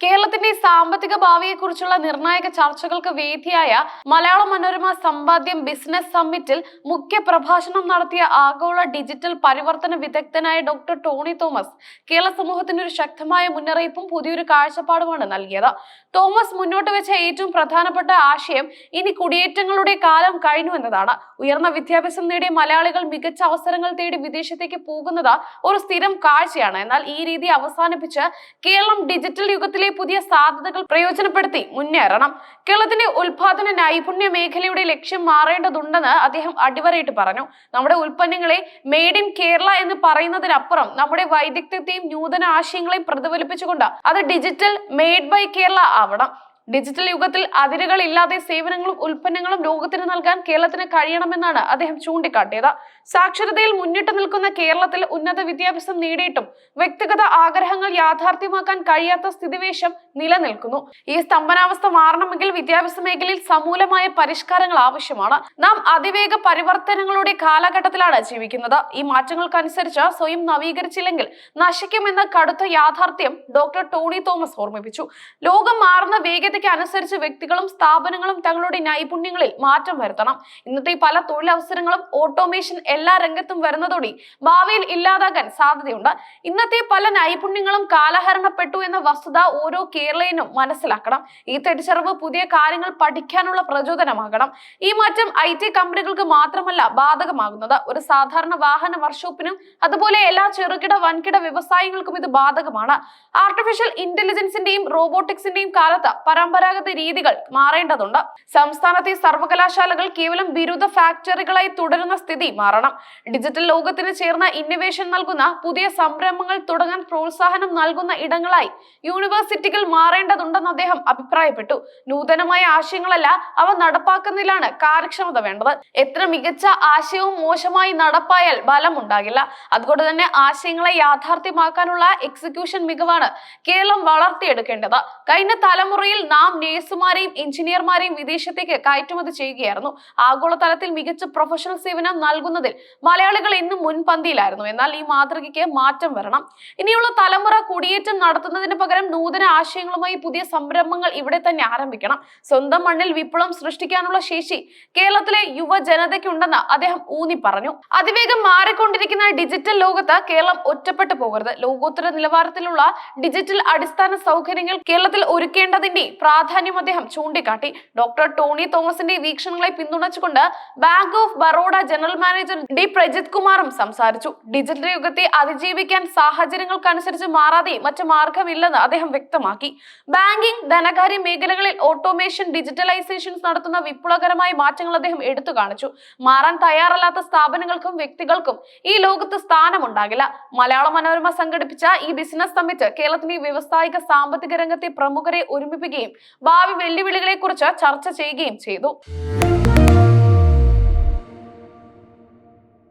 കേരളത്തിന്റെ സാമ്പത്തിക ഭാവിയെക്കുറിച്ചുള്ള നിർണായക ചർച്ചകൾക്ക് വേദിയായ മലയാള മനോരമ സമ്പാദ്യം ബിസിനസ് സമ്മിറ്റിൽ മുഖ്യ പ്രഭാഷണം നടത്തിയ ആഗോള ഡിജിറ്റൽ പരിവർത്തന വിദഗ്ധനായ ഡോക്ടർ ടോണി തോമസ് കേരള സമൂഹത്തിന് ഒരു ശക്തമായ മുന്നറിയിപ്പും പുതിയൊരു കാഴ്ചപ്പാടുമാണ് നൽകിയത്. തോമസ് മുന്നോട്ട് വെച്ച ഏറ്റവും പ്രധാനപ്പെട്ട ആശയം ഇനി കുടിയേറ്റങ്ങളുടെ കാലം കഴിഞ്ഞു എന്നതാണ്. ഉയർന്ന വിദ്യാഭ്യാസം നേടിയ മലയാളികൾ മികച്ച അവസരങ്ങൾ തേടി വിദേശത്തേക്ക് പോകുന്നത് ഒരു സ്ഥിരം കാഴ്ചയാണ്. എന്നാൽ ഈ രീതി അവസാനിപ്പിച്ച് കേരളം ഡിജിറ്റൽ യുഗത്തിലെ പുതിയ സാധ്യതകൾ പ്രയോജനപ്പെടുത്തി മുന്നേറണം. കേരളത്തിന്റെ ഉൽപാദന നൈപുണ്യ മേഖലയുടെ ലക്ഷ്യം മാറേണ്ടതുണ്ടെന്ന് അദ്ദേഹം അടിവരയിട്ട് പറഞ്ഞു. നമ്മുടെ ഉൽപ്പന്നങ്ങളെ മെയ്ഡ് ഇൻ കേരള എന്ന് പറയുന്നതിനപ്പുറം നമ്മുടെ വൈദഗ്ധ്യത്തെയും നൂതന ആശയങ്ങളെയും പ്രതിഫലിപ്പിച്ചുകൊണ്ട് അത് ഡിജിറ്റൽ മെയ്ഡ് ബൈ കേരള ആവണം. ഡിജിറ്റൽ യുഗത്തിൽ അതിരുകളില്ലാതെ സേവനങ്ങളും ഉൽപ്പന്നങ്ങളും ലോകത്തിന് നൽകാൻ കേരളത്തിന് കഴിയണമെന്നാണ് അദ്ദേഹം ചൂണ്ടിക്കാട്ടിയത്. സാക്ഷരതയിൽ മുന്നിട്ട് നിൽക്കുന്ന കേരളത്തിൽ ഉന്നത വിദ്യാഭ്യാസം നേടിയിട്ടും വ്യക്തിഗത ആഗ്രഹങ്ങൾ യാഥാർത്ഥ്യമാക്കാൻ കഴിയാത്ത സ്ഥിതിവേശം നിലനിൽക്കുന്നു. ഈ സ്തംഭനാവസ്ഥ മാറണമെങ്കിൽ വിദ്യാഭ്യാസ മേഖലയിൽ സമൂലമായ പരിഷ്കാരങ്ങൾ ആവശ്യമാണ്. നാം അതിവേഗ പരിവർത്തനങ്ങളുടെ കാലഘട്ടത്തിലാണ് ജീവിക്കുന്നത്. ഈ മാറ്റങ്ങൾക്കനുസരിച്ച് സ്വയം നവീകരിച്ചില്ലെങ്കിൽ നശിക്കുമെന്ന കടുത്ത യാഥാർത്ഥ്യം ഡോക്ടർ ടോണി തോമസ് ഓർമ്മിപ്പിച്ചു. ലോകം മാറുന്ന അനുസരിച്ച് വ്യക്തികളും സ്ഥാപനങ്ങളും തങ്ങളുടെ നൈപുണ്യങ്ങളിൽ മാറ്റം വരുത്തണം. ഇന്നത്തെ പല തൊഴിലവസരങ്ങളും ഓട്ടോമേഷൻ എല്ലാ രംഗത്തും വരുന്നതോടെ ഭാവിയിൽ ഇല്ലാതാകാൻ സാധ്യതയുണ്ട്. ഇന്നത്തെ പല നൈപുണ്യങ്ങളും കാലഹരണപ്പെട്ടു എന്ന വസ്തുത ഓരോ കേരളീയനും മനസ്സിലാക്കണം. ഈ തിരിച്ചറിവ് പുതിയ കാര്യങ്ങൾ പഠിക്കാനുള്ള പ്രചോദനമാകണം. ഈ മാറ്റം ഐ ടി കമ്പനികൾക്ക് മാത്രമല്ല ബാധകമാകുന്നത്. ഒരു സാധാരണ വാഹന വർക്ക്ഷോപ്പിനും അതുപോലെ എല്ലാ ചെറുകിട വൻകിട വ്യവസായങ്ങൾക്കും ഇത് ബാധകമാണ്. ആർട്ടിഫിഷ്യൽ ഇന്റലിജൻസിന്റെയും റോബോട്ടിക്സിന്റെയും കാലത്ത് പരമ്പരാഗത രീതികൾ മാറേണ്ടതുണ്ട്. സംസ്ഥാനത്തെ സർവകലാശാലകൾ കേവലം ബിരുദ ഫാക്ടറികളായി തുടരുന്ന സ്ഥിതി മാറണം. ഡിജിറ്റൽ ലോകത്തിന് ചേർന്ന ഇന്നൊവേഷൻ നൽകുന്ന പുതിയ സംരംഭങ്ങൾ തുടങ്ങാൻ പ്രോത്സാഹനം നൽകുന്ന ഇടങ്ങളായി യൂണിവേഴ്സിറ്റികൾ മാറേണ്ടതുണ്ടെന്ന് അദ്ദേഹം അഭിപ്രായപ്പെട്ടു. നൂതനമായ ആശയങ്ങളല്ല അവ നടപ്പാക്കുന്നതിലാണ് കാര്യക്ഷമത വേണ്ടത്. എത്ര മികച്ച ആശയവും മോശമായി നടപ്പായാൽ ബലം ഉണ്ടാകില്ല അതുകൊണ്ട് തന്നെ ആശയങ്ങളെ യാഥാർത്ഥ്യമാക്കാനുള്ള എക്സിക്യൂഷൻ മികവാണ് കേരളം വളർത്തിയെടുക്കേണ്ടത്. കഴിഞ്ഞ തലമുറയിൽ നാം നേഴ്സുമാരെയും എഞ്ചിനീയർമാരെയും വിദേശത്തേക്ക് കയറ്റുമതി ചെയ്യുകയായിരുന്നു. ആഗോളതലത്തിൽ മികച്ച പ്രൊഫഷണൽ സേവനം നൽകുന്നതിൽ മലയാളികൾ ഇന്നും മുൻപന്തിയിലായിരുന്നു. എന്നാൽ ഈ മാതൃകയ്ക്ക് മാറ്റം വരണം. ഇനിയുള്ള തലമുറ കുടിയേറ്റം നടത്തുന്നതിന് പകരം നൂതന ആശയങ്ങളുമായി പുതിയ സംരംഭങ്ങൾ ഇവിടെ തന്നെ ആരംഭിക്കണം. സ്വന്തം മണ്ണിൽ വിപ്ലവം സൃഷ്ടിക്കാനുള്ള ശേഷി കേരളത്തിലെ യുവജനതയ്ക്കുണ്ടെന്ന് അദ്ദേഹം ഊന്നി പറഞ്ഞു. അതിവേഗം മാറിക്കൊണ്ടിരിക്കുന്ന ഡിജിറ്റൽ ലോകത്ത് കേരളം ഒറ്റപ്പെട്ടു പോകരുത്. ലോകോത്തര നിലവാരത്തിലുള്ള ഡിജിറ്റൽ അടിസ്ഥാന സൗകര്യങ്ങൾ കേരളത്തിൽ ഒരുക്കേണ്ടതിന്റെ പ്രാധാന്യം അദ്ദേഹം ചൂണ്ടിക്കാട്ടി. ഡോക്ടർ ടോണി തോമസിന്റെ വീക്ഷണങ്ങളെ പിന്തുണച്ചുകൊണ്ട് bank of Baroda general manager D Prajith കുമാറും സംസാരിച്ചു. ഡിജിറ്റൽ യുഗത്തെ അതിജീവിക്കാൻ സാഹചര്യങ്ങൾക്കനുസരിച്ച് മാറാതെ മറ്റു മാർഗമില്ലെന്ന് അദ്ദേഹം വ്യക്തമാക്കി. ബാങ്കിംഗ് ധനകാര്യ മേഖലകളിൽ ഓട്ടോമേഷൻ ഡിജിറ്റലൈസേഷൻസ് നടത്തുന്ന വിപ്ലവകരമായ മാറ്റങ്ങൾ അദ്ദേഹം എടുത്തു കാണിച്ചു. മാറാൻ തയ്യാറല്ലാത്ത സ്ഥാപനങ്ങൾക്കും വ്യക്തികൾക്കും ഈ ലോകത്ത് സ്ഥാനമുണ്ടാകില്ല. മലയാള മനോരമ സംഘടിപ്പിച്ച ഈ ബിസിനസ് സമ്മിറ്റ് കേരളത്തിന്റെ വ്യവസായിക സാമ്പത്തിക രംഗത്തെ പ്രമുഖരെ ഒരുമിപ്പിക്കുകയും ഭാവി വെല്ലുവിളികളെ കുറിച്ച് ചർച്ച ചെയ്യുകയും ചെയ്തു.